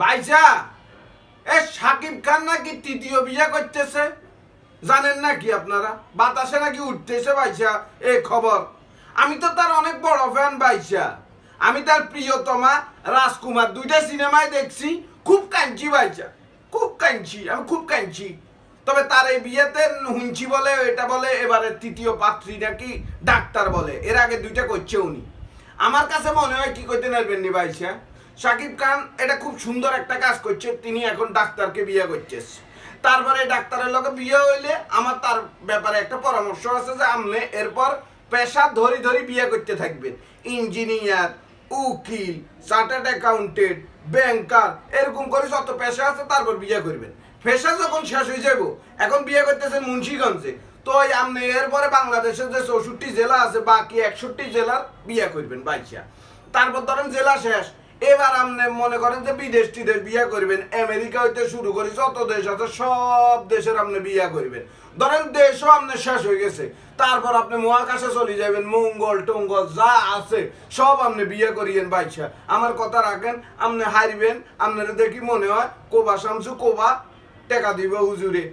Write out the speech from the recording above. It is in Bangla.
ভাইসা এ সাকিব খান নাকি তৃতীয় বিয়ে করতেছে? জানেন নাকি আপনারা? বাতাসে নাকি উঠতেছে ভাইসা এ খবর। আমি তো তার অনেক বড় ফ্যান ভাইসা আমি তার প্রিয়তমা রাজকুমার, দুইটা সিনেমায় দেখছি। খুব কাঁদছি ভাইসা খুব কাঁদছি আমি খুব কাঁদছি তবে তার এই বিয়েতে হুঞ্চি বলে, এটা বলে, এবারে তৃতীয় পাত্রী নাকি ডাক্তার বলে। এর আগে দুইটা করছে উনি। আমার কাছে মনে হয় কি করতে নারবেন নি ভাইসা সাকিব খান এটা খুব সুন্দর একটা কাজ করছে, তিনি এখন ডাক্তারকে বিয়ে করছে। তারপরে ডাক্তারের লগে বিয়ে হইলে আমার তার ব্যাপারে একটা পরামর্শ আছে যে আপনি এরপর পেশা ধরি ধরি বিয়ে করতে থাকবেন। ইঞ্জিনিয়ার, উকিল, চার্টার্ড অ্যাকাউন্টেন্ট, ব্যাংকার, এরকম করে যত পেশা আছে তারপর বিয়ে করবেন। পেশা যখন শেষ হয়ে যাব এখন বিয়ে করতেছেন মুন্সিগঞ্জে, তো ওই আপনি এরপরে বাংলাদেশের যে চৌষট্টি জেলা আছে, বাকি একষট্টি জেলার বিয়ে করবেন, বাইশা। তারপর ধরেন জেলা শেষ এবার আপনি মনে করেন যে বিদেশ টিদেশ বিয়ে করবেন, আমেরিকা হইতে শুরু করে যত দেশ আছে সব দেশের আপনি বিয়ে করবেন। ধরেন দেশও আপনার শেষ হয়ে গেছে, তারপর আপনি মহাকাশে চলে যাবেন মঙ্গল টঙ্গল যা আছে সব আপনি বিয়ে করিয়েন বাইশা আমার কথা রাখেন, আপনি হারিবেন আপনারা দেখি মনে হয়, কোবা শামসু, কোবা টেকা দিব হুজুরে।